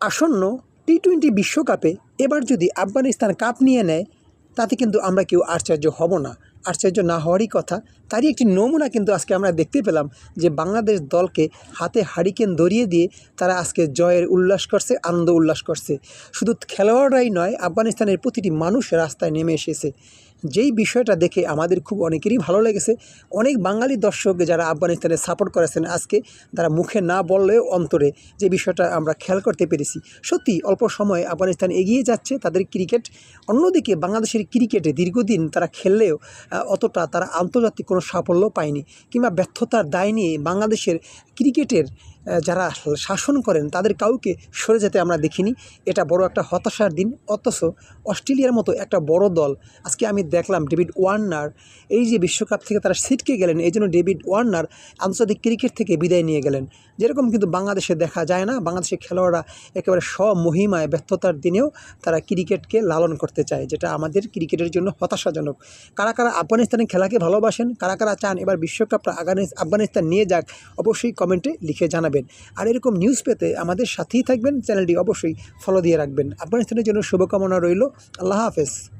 আসন্ন T twenty বিশ্বকাপে এবার যদি আফগানিস্তান কাপ নিয়ে নেয়, তাতে কিন্তু আমরা কেউ আশ্চর্য হব না। আশ্চর্য না হওয়ারই কথা, তারই একটি নমুনা কিন্তু আজকে আমরা দেখতে পেলাম যে বাংলাদেশ দলকে হাতে হারিকেন ধরিয়ে দিয়ে তারা আজকে জয়ের উল্লাস করছে, আনন্দ উল্লাস করছে। শুধু খেলোয়াড়রাই নয়, আফগানিস্তানের প্রতিটি মানুষ রাস্তায় নেমে এসেছে। যেই বিষয়টা দেখে আমাদের খুব অনেকেরই ভালো লেগেছে, অনেক বাঙালি দর্শক যারা আফগানিস্তানে সাপোর্ট করেছেন আজকে, তারা মুখে না বললেও অন্তরে যে বিষয়টা আমরা খেয়াল করতে পেরেছি। সত্যি, অল্প সময়ে আফগানিস্তান এগিয়ে যাচ্ছে, তাদের ক্রিকেট অন্যদিকে বাংলাদেশের ক্রিকেটে দীর্ঘদিন তারা খেললেও অতটা তারা আন্তর্জাতিক কোনো সাফল্য পায়নি কিংবা ব্যর্থতার দায় নিয়ে বাংলাদেশের ক্রিকেটের যারা শাসন করেন, তাদের কাউকে সরে যেতে আমরা দেখিনি। এটা বড় একটা হতাশার দিন। অথচ অস্ট্রেলিয়ার মতো একটা বড় দল, আজকে আমি দেখলাম ডেভিড ওয়ার্নার, এই যে বিশ্বকাপ থেকে তারা ছিটকে গেলেন, এই জন্য ডেভিড ওয়ার্নার আন্তর্জাতিক ক্রিকেট থেকে বিদায় নিয়ে গেলেন। যেরকম কিন্তু বাংলাদেশে দেখা যায় না, বাংলাদেশের খেলোয়াড়রা একেবারে স্বমহিমায় ব্যর্থতার দিনেও তারা ক্রিকেটকে লালন করতে চায়, যেটা আমাদের ক্রিকেটের জন্য হতাশাজনক। কারা কারা আফগানিস্তানের খেলাকে ভালোবাসেন, কারা কারা চান এবার বিশ্বকাপটা আফগানিস্তান নিয়ে যাক, অবশ্যই কমেন্টে লিখে জানাবেন। আর এরকম নিউজ পেতে আমাদের সাথেই থাকবেন। চ্যানেলটি অবশ্যই ফলো দিয়ে রাখবেন। আফগানিস্তানের জন্য শুভকামনা রইল। আল্লাহ হাফেজ।